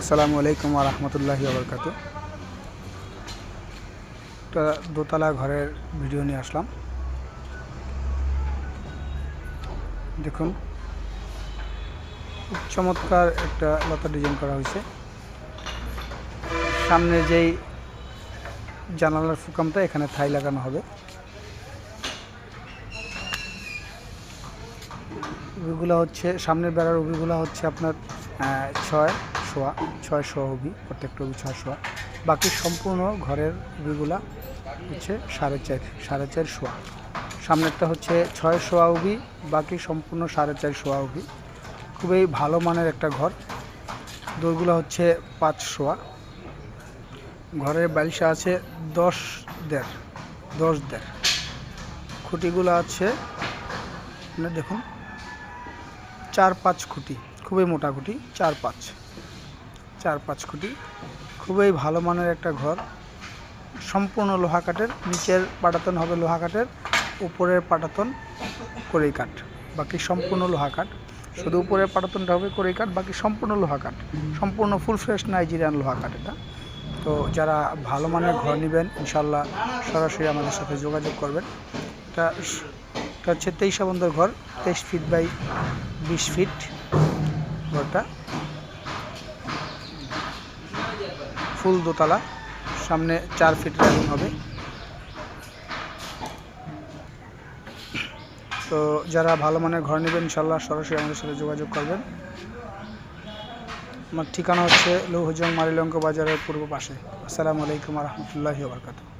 আসসালামু আলাইকুম রহমতুল্লাহি আবরকাত একটা দোতলা ঘরের ভিডিও নিয়ে আসলাম। দেখুন চমৎকার একটা লতা ডিজাইন করা হয়েছে। সামনে যেই জানালার ফুকামটা, এখানে থাই লাগানো হবে। উবিগুলো হচ্ছে, সামনের বেড়ার উবিগুলো হচ্ছে আপনার ছয় শোয়া, ছয় শোয়া উবি প্রত্যেকটা উবি ছয় শোয়া। বাকি সম্পূর্ণ ঘরের উবিগুলা হচ্ছে সাড়ে চার সাড়ে চার শোয়া। সামনেরটা হচ্ছে ছয় শোয়া উবি বাকি সম্পূর্ণ সাড়ে চার শোয়া উবি খুবই ভালো মানের একটা ঘর। দোরগুলো হচ্ছে পাঁচ শোয়া। ঘরের বালিশা আছে দশ দেড় দশ দেড়। খুঁটিগুলো আছে আপনার দেখুন, চার পাঁচ খুঁটি, খুবই মোটা খুঁটি, চার পাঁচ। চার পাঁচ কোটি খুবই ভালো মানের একটা ঘর। সম্পূর্ণ লোহা কাঠের, নিচের পাটাতন হবে লোহা কাঠের, উপরের পাটাতন কড়ই কাঠ। বাকি সম্পূর্ণ লোহা কাঠ। শুধু উপরের পাটাতনটা হবে কড়ই কাঠ, বাকি সম্পূর্ণ লোহা কাঠ। সম্পূর্ণ ফুল ফ্রেশ নাইজেরিয়ান লোহা কাঠ এটা। তো যারা ভালো মানের ঘর নেবেন ইনশাল্লাহ সরাসরি আমাদের সাথে যোগাযোগ করবেন। এটা এটা হচ্ছে তেইশ ঘর, তেইশ ফিট বাই বিশ ফিট ঘরটা। ফুল দোতলা, সামনে চার ফিট রেলিং হবে। তো যারা ভালো মানের ঘর নেবেন ইনশাল্লাহ সরাসরি আমাদের সাথে যোগাযোগ করবেন। আমার ঠিকানা হচ্ছে লৌহজং মারিলঙ্ক বাজারের পূর্ব পাশে। আসসালামু আলাইকুম রহমতুল্লাহি বারকাতুহ।